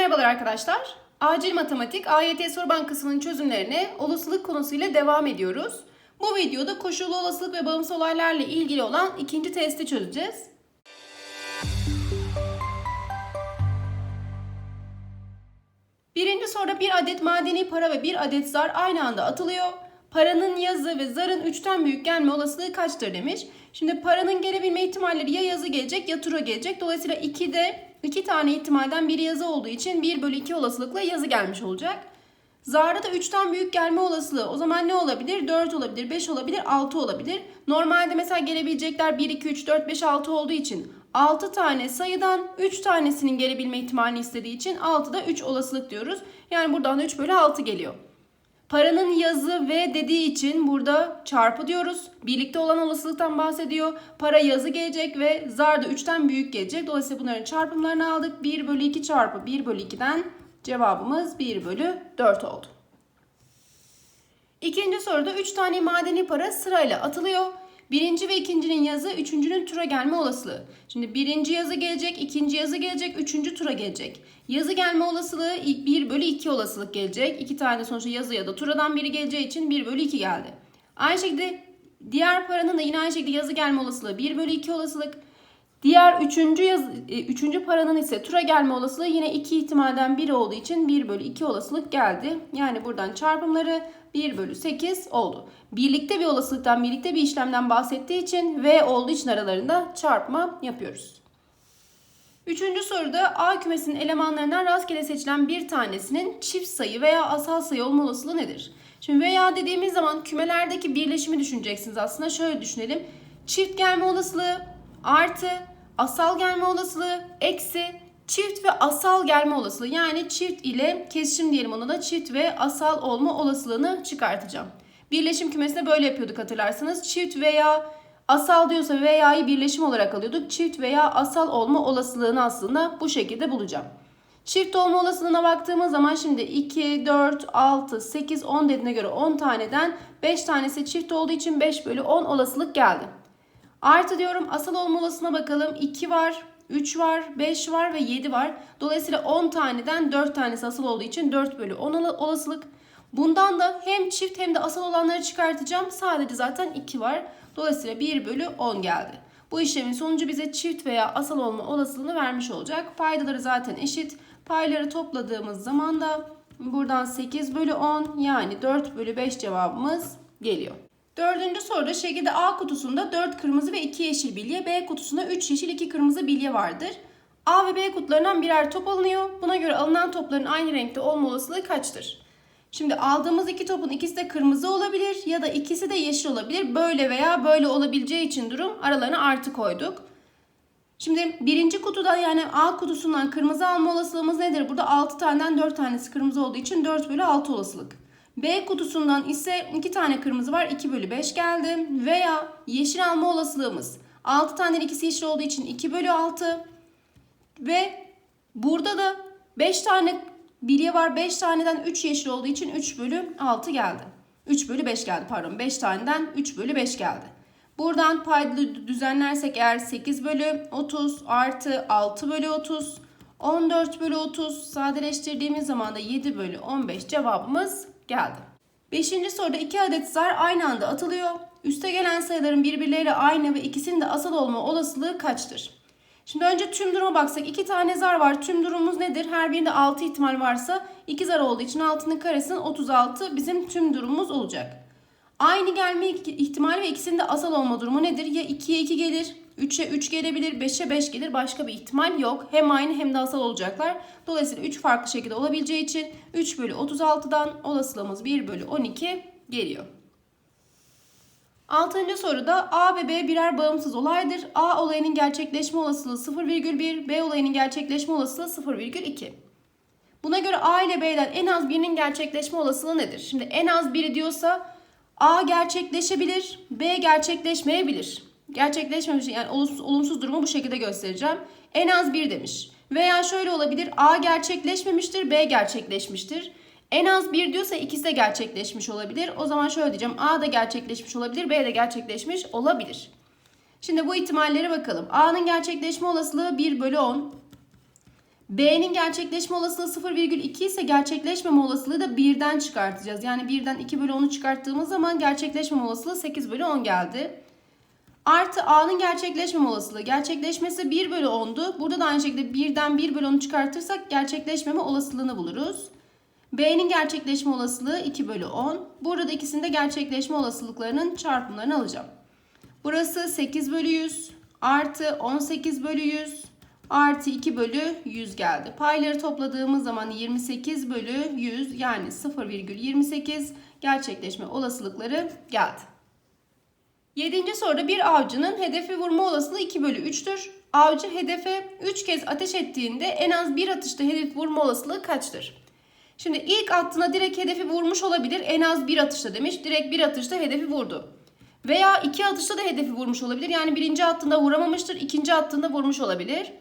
merhabalar arkadaşlar. Acil Matematik AYT Soru Bankası'nın çözümlerine olasılık konusuyla devam ediyoruz. Bu videoda koşullu olasılık ve bağımsız olaylarla ilgili olan ikinci testi çözeceğiz. Birinci soruda bir adet madeni para ve bir adet zar aynı anda atılıyor. Paranın yazı ve zarın 3'ten büyük gelme olasılığı kaçtır demiş. Şimdi paranın gelebilme ihtimalleri ya yazı gelecek ya tura gelecek. Dolayısıyla 2'de 2 tane ihtimalden biri yazı olduğu için 1 bölü 2 olasılıkla yazı gelmiş olacak. Zarda da 3'ten büyük gelme olasılığı o zaman ne olabilir? 4 olabilir, 5 olabilir, 6 olabilir. Normalde mesela gelebilecekler 1, 2, 3, 4, 5, 6 olduğu için 6 tane sayıdan 3 tanesinin gelebilme ihtimalini istediği için 6'da 3 olasılık diyoruz. Yani buradan da 3 bölü 6 geliyor. Paranın yazı ve dediği için burada çarpı diyoruz. Birlikte olan olasılıktan bahsediyor. Para yazı gelecek ve zar da 3'ten büyük gelecek. Dolayısıyla bunların çarpımlarını aldık. 1 bölü 2 çarpı 1 bölü 2'den cevabımız 1 bölü 4 oldu. İkinci soruda 3 tane madeni para sırayla atılıyor. Birinci ve ikincinin yazı, üçüncünün tura gelme olasılığı. Şimdi birinci yazı gelecek, ikinci yazı gelecek, üçüncü tura gelecek. Yazı gelme olasılığı 1 bölü 2 olasılık gelecek. İki tane sonuçta yazı ya da turadan biri geleceği için 1 bölü 2 geldi. Aynı şekilde diğer paranın da yine aynı şekilde yazı gelme olasılığı 1 bölü 2 olasılık. Diğer üçüncü, yaz, e, üçüncü paranın ise tura gelme olasılığı yine iki ihtimalden biri olduğu için 1 bölü 2 olasılık geldi. Yani buradan çarpımları 1 bölü 8 oldu. Birlikte bir olasılıktan, birlikte bir işlemden bahsettiği için V olduğu için aralarında çarpma yapıyoruz. Üçüncü soruda A kümesinin elemanlarından rastgele seçilen bir tanesinin çift sayı veya asal sayı olma olasılığı nedir? Şimdi veya dediğimiz zaman kümelerdeki birleşimi düşüneceksiniz aslında. Şöyle düşünelim. Çift gelme olasılığı artı asal gelme olasılığı eksi çift ve asal gelme olasılığı. Yani çift ile kesişim diyelim ona da çift ve asal olma olasılığını çıkartacağım. Birleşim kümesinde böyle yapıyorduk hatırlarsanız. Çift veya asal diyorsa veya'yı birleşim olarak alıyorduk. Çift veya asal olma olasılığını aslında bu şekilde bulacağım. Çift olma olasılığına baktığımız zaman şimdi 2, 4, 6, 8, 10 dediğine göre 10 taneden 5 tanesi çift olduğu için 5 bölü 10 olasılık geldi. Artı diyorum asal olma olasılığına bakalım. 2 var, 3 var, 5 var ve 7 var. Dolayısıyla 10 taneden 4 tanesi asal olduğu için 4 bölü 10 olasılık. Bundan da hem çift hem de asal olanları çıkartacağım. Sadece zaten 2 var. Dolayısıyla 1 bölü 10 geldi. Bu işlemin sonucu bize çift veya asal olma olasılığını vermiş olacak. Paydaları zaten eşit. Payları topladığımız zaman da buradan 8 bölü 10 yani 4 bölü 5 cevabımız geliyor. Dördüncü soruda şekilde A kutusunda 4 kırmızı ve 2 yeşil bilye, B kutusunda 3 yeşil 2 kırmızı bilye vardır. A ve B kutularından birer top alınıyor. Buna göre alınan topların aynı renkte olma olasılığı kaçtır? Şimdi aldığımız iki topun ikisi de kırmızı olabilir ya da ikisi de yeşil olabilir. Böyle veya böyle olabileceği için durum aralarına artı koyduk. Şimdi birinci kutuda yani A kutusundan kırmızı alma olasılığımız nedir? Burada 6 taneden 4 tanesi kırmızı olduğu için 4 bölü 6 olasılık. B kutusundan ise 2 tane kırmızı var 2 bölü 5 geldi. Veya yeşil alma olasılığımız 6 taneden ikisi yeşil olduğu için 2 bölü 6. Ve burada da 5 tane bilye var 5 taneden 3 yeşil olduğu için 3 bölü 6 geldi. 3 bölü 5 geldi pardon 5 taneden 3 bölü 5 geldi. Buradan paydalı düzenlersek eğer 8 bölü 30 artı 6 bölü 30 14 bölü 30 sadeleştirdiğimiz zaman da 7 bölü 15 cevabımız geldi. Beşinci soruda iki adet zar aynı anda atılıyor. Üste gelen sayıların birbirleriyle aynı ve ikisinin de asal olma olasılığı kaçtır? Şimdi önce tüm duruma baksak. iki tane zar var. Tüm durumumuz nedir? Her birinde 6 ihtimal varsa 2 zar olduğu için 6'nın karesinin 36 bizim tüm durumumuz olacak. Aynı gelme ihtimali ve ikisinin de asal olma durumu nedir? Ya 2'ye 2 gelir, 3'e 3 gelebilir, 5'e 5 gelir. Başka bir ihtimal yok. Hem aynı hem de asal olacaklar. Dolayısıyla 3 farklı şekilde olabileceği için 3 bölü 36'dan olasılığımız 1 bölü 12 geliyor. Altıncı soruda A ve B birer bağımsız olaydır. A olayının gerçekleşme olasılığı 0,1, B olayının gerçekleşme olasılığı 0,2. Buna göre A ile B'den en az birinin gerçekleşme olasılığı nedir? Şimdi en az biri diyorsa A gerçekleşebilir, B gerçekleşmeyebilir. Gerçekleşmemiş yani olumsuz, olumsuz durumu bu şekilde göstereceğim. En az bir demiş. Veya şöyle olabilir. A gerçekleşmemiştir, B gerçekleşmiştir. En az bir diyorsa ikisi de gerçekleşmiş olabilir. O zaman şöyle diyeceğim. A da gerçekleşmiş olabilir, B de gerçekleşmiş olabilir. Şimdi bu ihtimallere bakalım. A'nın gerçekleşme olasılığı 1 bölü 10. B'nin gerçekleşme olasılığı 0,2 ise gerçekleşmeme olasılığı da 1'den çıkartacağız. Yani 1'den 2 bölü 10'u çıkarttığımız zaman gerçekleşmeme olasılığı 8 bölü 10 geldi. Artı A'nın gerçekleşmeme olasılığı. Gerçekleşmesi 1 bölü 10'du. Burada da aynı şekilde 1'den 1 bölü 10'u çıkartırsak gerçekleşmeme olasılığını buluruz. B'nin gerçekleşme olasılığı 2 bölü 10. Burada da ikisinde gerçekleşme olasılıklarının çarpımlarını alacağım. Burası 8 bölü 100 artı 18 bölü 100 artı 2 bölü 100 geldi. Payları topladığımız zaman 28 bölü 100 yani 0,28 gerçekleşme olasılıkları geldi. Yedinci soruda bir avcının hedefi vurma olasılığı 2 bölü 3'tür. Avcı hedefe 3 kez ateş ettiğinde en az bir atışta hedef vurma olasılığı kaçtır? Şimdi ilk attığında direkt hedefi vurmuş olabilir. En az bir atışta demiş. Direkt bir atışta hedefi vurdu. Veya iki atışta da hedefi vurmuş olabilir. Yani birinci attığında vuramamıştır. ikinci attığında vurmuş olabilir.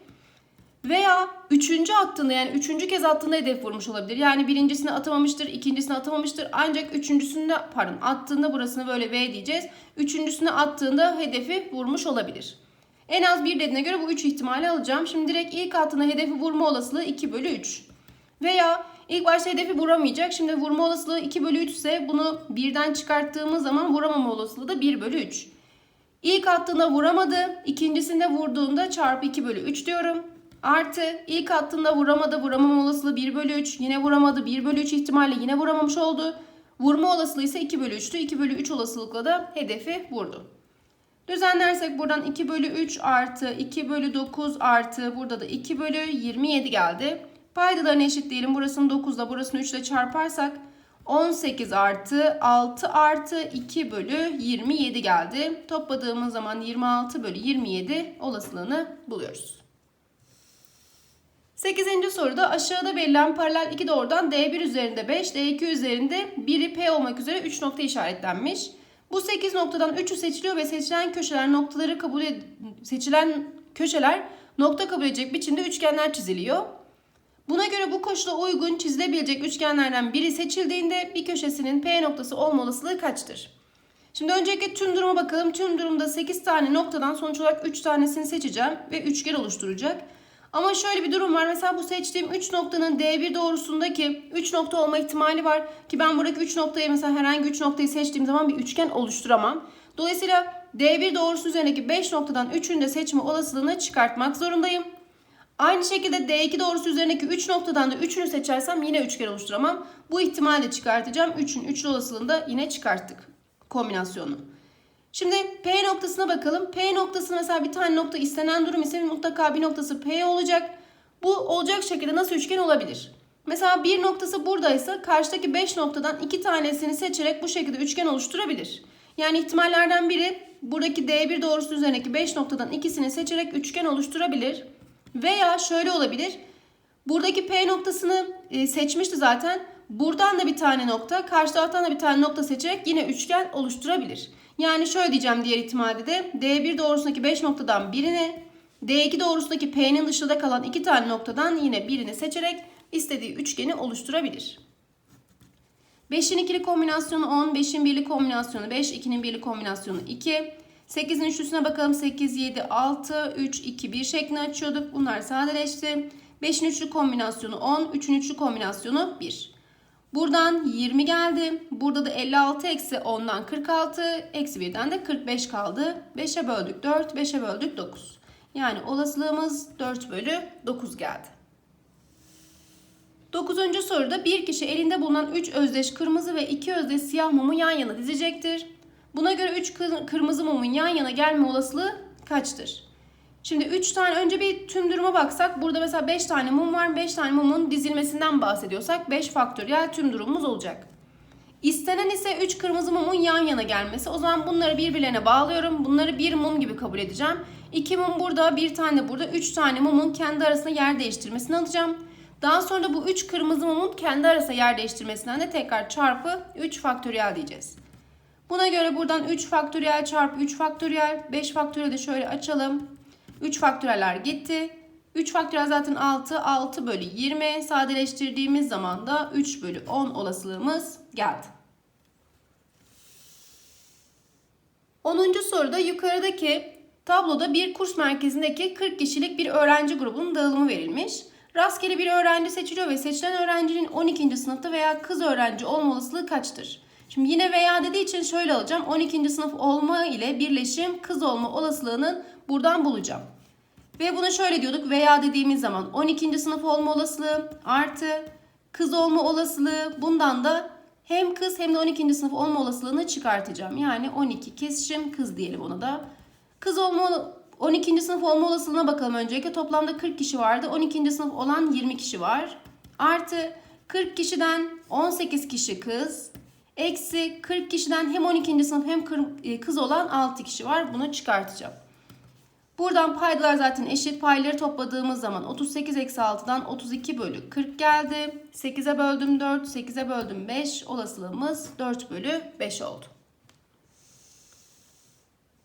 Veya üçüncü attığında yani üçüncü kez attığında hedef vurmuş olabilir. Yani birincisini atamamıştır, ikincisini atamamıştır. Ancak üçüncüsünde pardon attığında burasını böyle V diyeceğiz. Üçüncüsünü attığında hedefi vurmuş olabilir. En az bir dediğine göre bu üç ihtimali alacağım. Şimdi direkt ilk attığında hedefi vurma olasılığı 2 bölü 3. Veya ilk başta hedefi vuramayacak. Şimdi vurma olasılığı 2 bölü 3 ise bunu birden çıkarttığımız zaman vuramama olasılığı da 1 bölü 3. İlk attığında vuramadı. ikincisinde vurduğunda çarpı 2 bölü 3 diyorum. Artı ilk attığında vuramadı vuramama olasılığı 1 bölü 3. Yine vuramadı 1 bölü 3 ihtimalle yine vuramamış oldu. Vurma olasılığı ise 2 bölü 3'tü. 2 bölü 3 olasılıkla da hedefi vurdu. Düzenlersek buradan 2 bölü 3 artı 2 bölü 9 artı burada da 2 bölü 27 geldi. Paydalarını eşitleyelim. Burasını 9 ile burasını 3 ile çarparsak 18 artı 6 artı 2 bölü 27 geldi. Topladığımız zaman 26 bölü 27 olasılığını buluyoruz. 8. soruda aşağıda verilen paralel iki doğrudan D1 üzerinde 5, D2 üzerinde biri P olmak üzere 3 nokta işaretlenmiş. Bu 8 noktadan 3'ü seçiliyor ve seçilen köşeler noktaları kabul ed- seçilen köşeler nokta kabul edecek biçimde üçgenler çiziliyor. Buna göre bu koşula uygun çizilebilecek üçgenlerden biri seçildiğinde bir köşesinin P noktası olma olasılığı kaçtır? Şimdi öncelikle tüm duruma bakalım. Tüm durumda 8 tane noktadan sonuç olarak 3 tanesini seçeceğim ve üçgen oluşturacak. Ama şöyle bir durum var. Mesela bu seçtiğim 3 noktanın D1 doğrusundaki 3 nokta olma ihtimali var. Ki ben buradaki 3 noktaya mesela herhangi 3 noktayı seçtiğim zaman bir üçgen oluşturamam. Dolayısıyla D1 doğrusu üzerindeki 5 noktadan 3'ünü de seçme olasılığını çıkartmak zorundayım. Aynı şekilde D2 doğrusu üzerindeki 3 noktadan da 3'ünü seçersem yine üçgen oluşturamam. Bu ihtimali de çıkartacağım. 3'ün üçlü olasılığını da yine çıkarttık kombinasyonu. Şimdi P noktasına bakalım. P noktası mesela bir tane nokta istenen durum ise mutlaka bir noktası P olacak. Bu olacak şekilde nasıl üçgen olabilir? Mesela bir noktası buradaysa karşıdaki 5 noktadan 2 tanesini seçerek bu şekilde üçgen oluşturabilir. Yani ihtimallerden biri buradaki D1 doğrusu üzerindeki 5 noktadan ikisini seçerek üçgen oluşturabilir. Veya şöyle olabilir. Buradaki P noktasını e, seçmişti zaten. Buradan da bir tane nokta, karşı taraftan da bir tane nokta seçerek yine üçgen oluşturabilir. Yani şöyle diyeceğim diğer ihtimalde de D1 doğrusundaki 5 noktadan birini, D2 doğrusundaki P'nin dışında kalan 2 tane noktadan yine birini seçerek istediği üçgeni oluşturabilir. 5'in ikili kombinasyonu 10, 5'in birli kombinasyonu 5, 2'nin birli kombinasyonu 2. 8'in üçlüsüne bakalım. 8, 7, 6, 3, 2, 1 şeklinde açıyorduk. Bunlar sadeleşti. 5'in üçlü kombinasyonu 10, 3'ün üçlü kombinasyonu 1. Buradan 20 geldi. Burada da 56 eksi 10'dan 46, eksi 1'den de 45 kaldı. 5'e böldük 4, 5'e böldük 9. Yani olasılığımız 4 bölü 9 geldi. 9. soruda bir kişi elinde bulunan 3 özdeş kırmızı ve 2 özdeş siyah mumu yan yana dizecektir. Buna göre 3 kırmızı mumun yan yana gelme olasılığı kaçtır? Şimdi 3 tane önce bir tüm duruma baksak burada mesela 5 tane mum var. 5 tane mumun dizilmesinden bahsediyorsak 5 faktöriyel tüm durumumuz olacak. İstenen ise 3 kırmızı mumun yan yana gelmesi. O zaman bunları birbirlerine bağlıyorum. Bunları bir mum gibi kabul edeceğim. 2 mum burada, bir tane burada. 3 tane mumun kendi arasında yer değiştirmesini alacağım. Daha sonra da bu 3 kırmızı mumun kendi arasında yer değiştirmesinden de tekrar çarpı 3 faktöriyel diyeceğiz. Buna göre buradan 3 faktöriyel çarpı 3 faktöriyel, 5 faktöriyel de şöyle açalım. 3 faktöreller gitti. 3 faktöriyel zaten 6, 6 bölü 20. Sadeleştirdiğimiz zaman da 3 bölü 10 olasılığımız geldi. 10. soruda yukarıdaki tabloda bir kurs merkezindeki 40 kişilik bir öğrenci grubunun dağılımı verilmiş. Rastgele bir öğrenci seçiliyor ve seçilen öğrencinin 12. sınıfta veya kız öğrenci olma olasılığı kaçtır? Şimdi yine veya dediği için şöyle alacağım. 12. sınıf olma ile birleşim kız olma olasılığının buradan bulacağım. Ve bunu şöyle diyorduk veya dediğimiz zaman 12. sınıf olma olasılığı artı kız olma olasılığı bundan da hem kız hem de 12. sınıf olma olasılığını çıkartacağım. Yani 12 kesişim kız diyelim ona da. Kız olma 12. sınıf olma olasılığına bakalım öncelikle. Toplamda 40 kişi vardı. 12. sınıf olan 20 kişi var. Artı 40 kişiden 18 kişi kız. Eksi 40 kişiden hem 12. sınıf hem kır- kız olan 6 kişi var. Bunu çıkartacağım. Buradan paydalar zaten eşit. Payları topladığımız zaman 38 eksi 6'dan 32 bölü 40 geldi. 8'e böldüm 4, 8'e böldüm 5. Olasılığımız 4 bölü 5 oldu.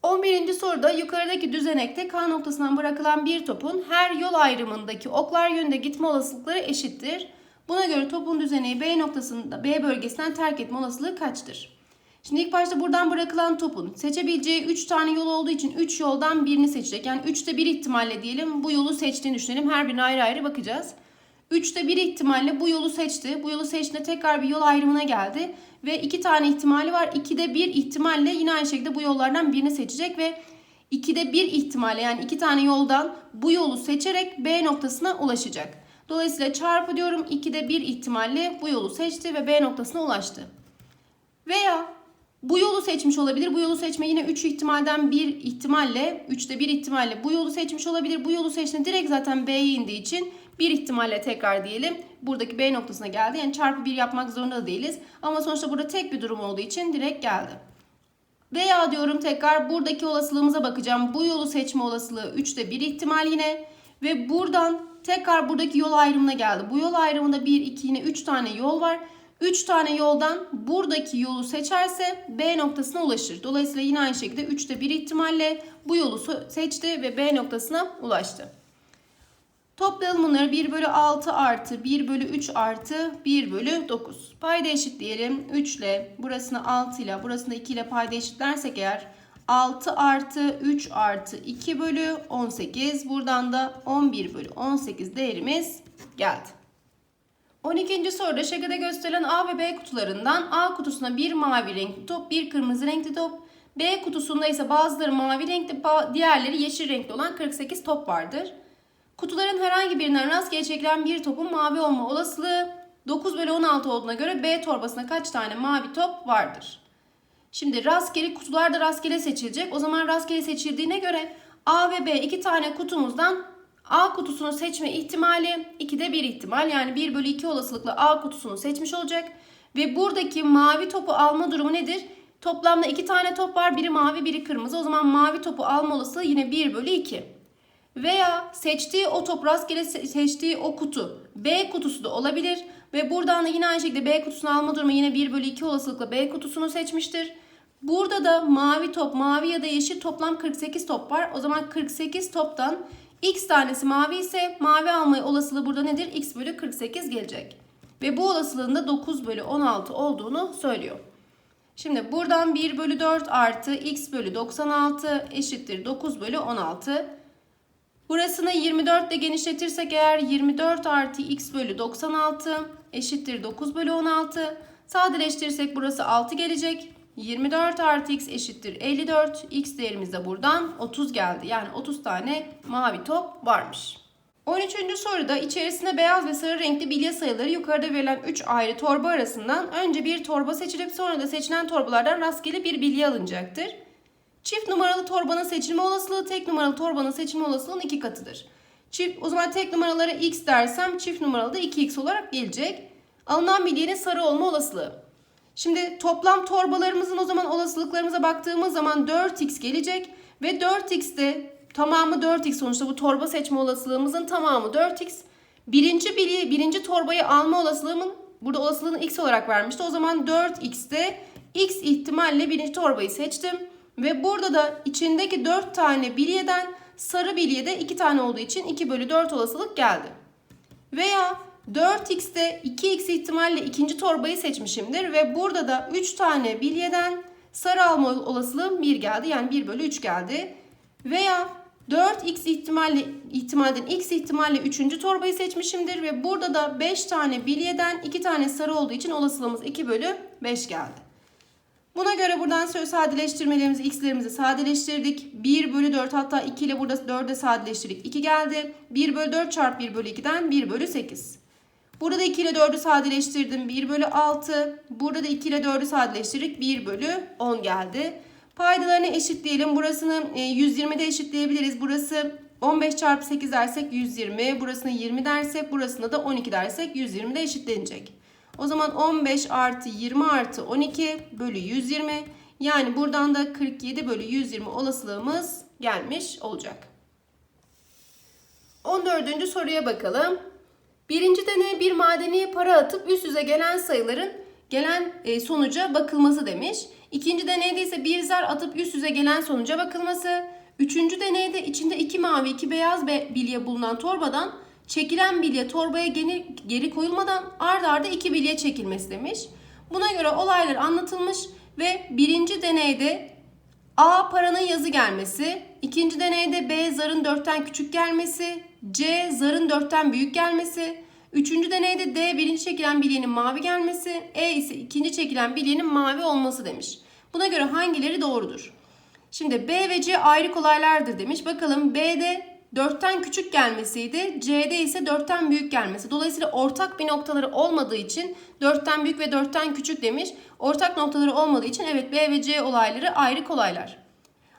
11. soruda yukarıdaki düzenekte K noktasından bırakılan bir topun her yol ayrımındaki oklar yönünde gitme olasılıkları eşittir. Buna göre topun düzeneği B noktasında B bölgesinden terk etme olasılığı kaçtır? Şimdi ilk başta buradan bırakılan topun seçebileceği 3 tane yol olduğu için 3 yoldan birini seçecek. Yani 3'te 1 ihtimalle diyelim bu yolu seçtiğini düşünelim. Her birine ayrı ayrı bakacağız. 3'te 1 ihtimalle bu yolu seçti. Bu yolu seçtiğinde tekrar bir yol ayrımına geldi. Ve 2 tane ihtimali var. 2'de 1 ihtimalle yine aynı şekilde bu yollardan birini seçecek ve 2'de 1 ihtimalle yani 2 tane yoldan bu yolu seçerek B noktasına ulaşacak. Dolayısıyla çarpı diyorum 2'de 1 ihtimalle bu yolu seçti ve B noktasına ulaştı. Veya bu yolu seçmiş olabilir. Bu yolu seçme yine 3 ihtimalden bir ihtimalle, 3'te 1 ihtimalle bu yolu seçmiş olabilir. Bu yolu seçtiğinde direkt zaten B'ye indiği için bir ihtimalle tekrar diyelim. Buradaki B noktasına geldi. Yani çarpı 1 yapmak zorunda da değiliz. Ama sonuçta burada tek bir durum olduğu için direkt geldi. Veya diyorum tekrar buradaki olasılığımıza bakacağım. Bu yolu seçme olasılığı 3'te 1 ihtimal yine. Ve buradan tekrar buradaki yol ayrımına geldi. Bu yol ayrımında 1, 2 yine 3 tane yol var. 3 tane yoldan buradaki yolu seçerse B noktasına ulaşır. Dolayısıyla yine aynı şekilde 3'te 1 ihtimalle bu yolu seçti ve B noktasına ulaştı. Toplayalım bunları 1 bölü 6 artı 1 bölü 3 artı 1 bölü 9. Payda eşitleyelim. 3 ile burasını 6 ile burasını 2 ile payda eşitlersek eğer 6 artı 3 artı 2 bölü 18. Buradan da 11 bölü 18 değerimiz geldi. 12. soruda şekilde gösterilen A ve B kutularından A kutusuna bir mavi renkli top, bir kırmızı renkli top, B kutusunda ise bazıları mavi renkli, diğerleri yeşil renkli olan 48 top vardır. Kutuların herhangi birinden rastgele çekilen bir topun mavi olma olasılığı 9 bölü 16 olduğuna göre B torbasına kaç tane mavi top vardır? Şimdi rastgele kutularda rastgele seçilecek. O zaman rastgele seçildiğine göre A ve B iki tane kutumuzdan A kutusunu seçme ihtimali 2'de 1 ihtimal. Yani 1 bölü 2 olasılıkla A kutusunu seçmiş olacak. Ve buradaki mavi topu alma durumu nedir? Toplamda 2 tane top var. Biri mavi biri kırmızı. O zaman mavi topu alma olasılığı yine 1 bölü 2. Veya seçtiği o top rastgele seçtiği o kutu B kutusu da olabilir. Ve buradan da yine aynı şekilde B kutusunu alma durumu yine 1 bölü 2 olasılıkla B kutusunu seçmiştir. Burada da mavi top, mavi ya da yeşil toplam 48 top var. O zaman 48 toptan x tanesi mavi ise mavi alma olasılığı burada nedir? x bölü 48 gelecek. Ve bu olasılığın da 9 bölü 16 olduğunu söylüyor. Şimdi buradan 1 bölü 4 artı x bölü 96 eşittir 9 bölü 16. Burasını 24 ile genişletirsek eğer 24 artı x bölü 96 eşittir 9 bölü 16. Sadeleştirirsek burası 6 gelecek. 24 artı x eşittir 54. X değerimiz de buradan 30 geldi. Yani 30 tane mavi top varmış. 13. soruda içerisinde beyaz ve sarı renkli bilye sayıları yukarıda verilen 3 ayrı torba arasından önce bir torba seçilip sonra da seçilen torbalardan rastgele bir bilye alınacaktır. Çift numaralı torbanın seçilme olasılığı tek numaralı torbanın seçilme olasılığının iki katıdır. Çift, o zaman tek numaralara x dersem çift numaralı da 2x olarak gelecek. Alınan bilyenin sarı olma olasılığı. Şimdi toplam torbalarımızın o zaman olasılıklarımıza baktığımız zaman 4x gelecek ve 4x de tamamı 4x sonuçta bu torba seçme olasılığımızın tamamı 4x. Birinci bilye, birinci torbayı alma olasılığımın burada olasılığını x olarak vermişti. O zaman 4x'te x ihtimalle birinci torbayı seçtim. Ve burada da içindeki 4 tane bilyeden sarı bilyede 2 tane olduğu için 2 bölü 4 olasılık geldi. Veya 4x'te 2x ihtimalle ikinci torbayı seçmişimdir ve burada da 3 tane bilyeden sarı alma olasılığım 1 geldi. Yani 1 bölü 3 geldi. Veya 4x ihtimalle ihtimalden x ihtimalle 3. torbayı seçmişimdir ve burada da 5 tane bilyeden 2 tane sarı olduğu için olasılığımız 2 bölü 5 geldi. Buna göre buradan söz sadeleştirmelerimizi x'lerimizi sadeleştirdik. 1 bölü 4 hatta 2 ile burada 4'e sadeleştirdik. 2 geldi. 1 bölü 4 çarpı 1 bölü 2'den 1 bölü 8. Burada da 2 ile 4'ü sadeleştirdim. 1 bölü 6. Burada da 2 ile 4'ü sadeleştirdik. 1 bölü 10 geldi. Paydalarını eşitleyelim. Burasını 120'de eşitleyebiliriz. Burası 15 çarpı 8 dersek 120. Burasını 20 dersek burasına da 12 dersek 120'de eşitlenecek. O zaman 15 artı 20 artı 12 bölü 120. Yani buradan da 47 bölü 120 olasılığımız gelmiş olacak. 14. soruya bakalım. Birinci deney bir madeni para atıp üst üste gelen sayıların gelen e, sonuca bakılması demiş. İkinci deneyde ise bir zar atıp üst üste gelen sonuca bakılması. Üçüncü deneyde içinde iki mavi iki beyaz bilye bulunan torbadan çekilen bilye torbaya geri, geri koyulmadan ard arda iki bilye çekilmesi demiş. Buna göre olaylar anlatılmış ve birinci deneyde A paranın yazı gelmesi, ikinci deneyde B zarın dörtten küçük gelmesi, C zarın dörtten büyük gelmesi, üçüncü deneyde D birinci çekilen bilyenin mavi gelmesi, E ise ikinci çekilen bilyenin mavi olması demiş. Buna göre hangileri doğrudur? Şimdi B ve C ayrı olaylardır demiş. Bakalım B'de 4'ten küçük gelmesiydi. C'de ise 4'ten büyük gelmesi. Dolayısıyla ortak bir noktaları olmadığı için 4'ten büyük ve 4'ten küçük demiş. Ortak noktaları olmadığı için evet B ve C olayları ayrı olaylar.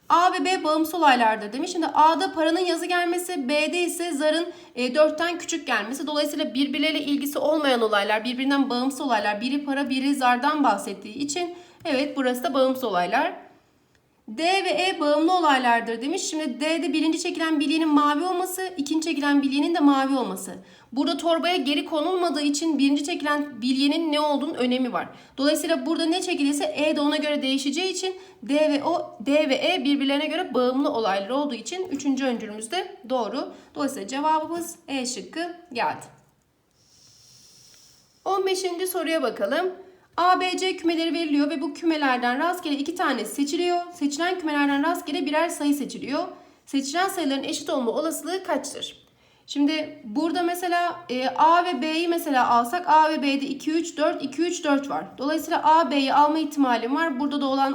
A ve B bağımsız olaylardır demiş. Şimdi A'da paranın yazı gelmesi, B'de ise zarın e, 4'ten küçük gelmesi. Dolayısıyla birbirleriyle ilgisi olmayan olaylar, birbirinden bağımsız olaylar. Biri para, biri zardan bahsettiği için evet burası da bağımsız olaylar. D ve E bağımlı olaylardır demiş. Şimdi D'de birinci çekilen bilyenin mavi olması, ikinci çekilen bilyenin de mavi olması. Burada torbaya geri konulmadığı için birinci çekilen bilyenin ne olduğunun önemi var. Dolayısıyla burada ne çekilirse E de ona göre değişeceği için D ve O, D ve E birbirlerine göre bağımlı olaylar olduğu için üçüncü öncülümüz de doğru. Dolayısıyla cevabımız E şıkkı geldi. 15. soruya bakalım. A, B, C kümeleri veriliyor ve bu kümelerden rastgele iki tane seçiliyor. Seçilen kümelerden rastgele birer sayı seçiliyor. Seçilen sayıların eşit olma olasılığı kaçtır? Şimdi burada mesela e, A ve B'yi mesela alsak A ve B'de 2, 3, 4, 2, 3, 4 var. Dolayısıyla A, B'yi alma ihtimalim var. Burada da olan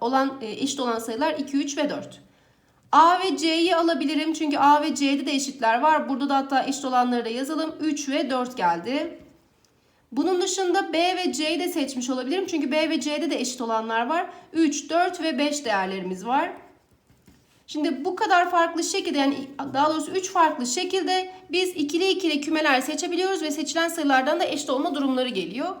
olan e, eşit olan sayılar 2, 3 ve 4. A ve C'yi alabilirim çünkü A ve C'de de eşitler var. Burada da hatta eşit olanları da yazalım. 3 ve 4 geldi. Bunun dışında B ve C'yi de seçmiş olabilirim. Çünkü B ve C'de de eşit olanlar var. 3, 4 ve 5 değerlerimiz var. Şimdi bu kadar farklı şekilde yani daha doğrusu 3 farklı şekilde biz ikili ikili kümeler seçebiliyoruz ve seçilen sayılardan da eşit olma durumları geliyor.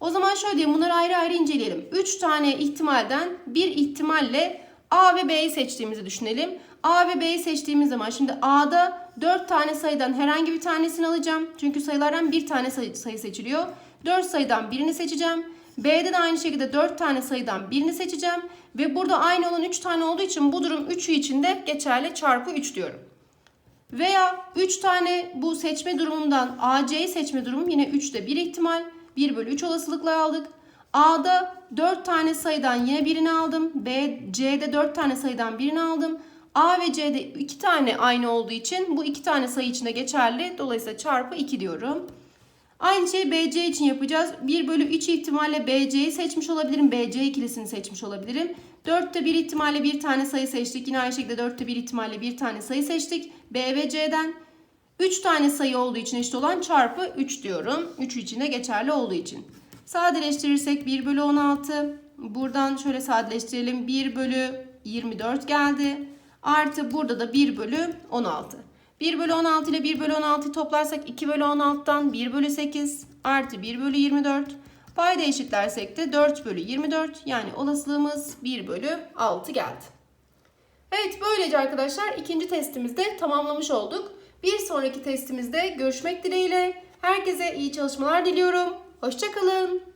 O zaman şöyle diyeyim bunları ayrı ayrı inceleyelim. 3 tane ihtimalden bir ihtimalle A ve B'yi seçtiğimizi düşünelim. A ve B'yi seçtiğimiz zaman şimdi A'da 4 tane sayıdan herhangi bir tanesini alacağım. Çünkü sayılardan bir tane sayı, sayı seçiliyor. 4 sayıdan birini seçeceğim. B'de de aynı şekilde 4 tane sayıdan birini seçeceğim. Ve burada aynı olan 3 tane olduğu için bu durum 3'ü için de geçerli çarpı 3 diyorum. Veya 3 tane bu seçme durumundan AC'yi seçme durumum yine 3'te bir ihtimal. 1 bölü 3 olasılıkla aldık. A'da 4 tane sayıdan yine birini aldım. B, C'de 4 tane sayıdan birini aldım. A ve C'de 2 tane aynı olduğu için bu 2 tane sayı içinde geçerli. Dolayısıyla çarpı 2 diyorum. Aynı şeyi BC için yapacağız. 1 bölü 3 ihtimalle BC'yi seçmiş olabilirim. BC ikilisini seçmiş olabilirim. 4'te 1 ihtimalle bir tane sayı seçtik. Yine aynı şekilde 4'te 1 ihtimalle bir tane sayı seçtik. B ve C'den. 3 tane sayı olduğu için eşit olan çarpı 3 diyorum. 3 içinde geçerli olduğu için. Sadeleştirirsek 1 bölü 16. Buradan şöyle sadeleştirelim. 1 bölü 24 geldi. Artı burada da 1 bölü 16. 1 bölü 16 ile 1 bölü 16'yı toplarsak 2 bölü 16'dan 1 bölü 8 artı 1 bölü 24. Payda eşitlersek de 4 bölü 24 yani olasılığımız 1 bölü 6 geldi. Evet böylece arkadaşlar ikinci testimizde tamamlamış olduk. Bir sonraki testimizde görüşmek dileğiyle. Herkese iyi çalışmalar diliyorum. Hoşçakalın.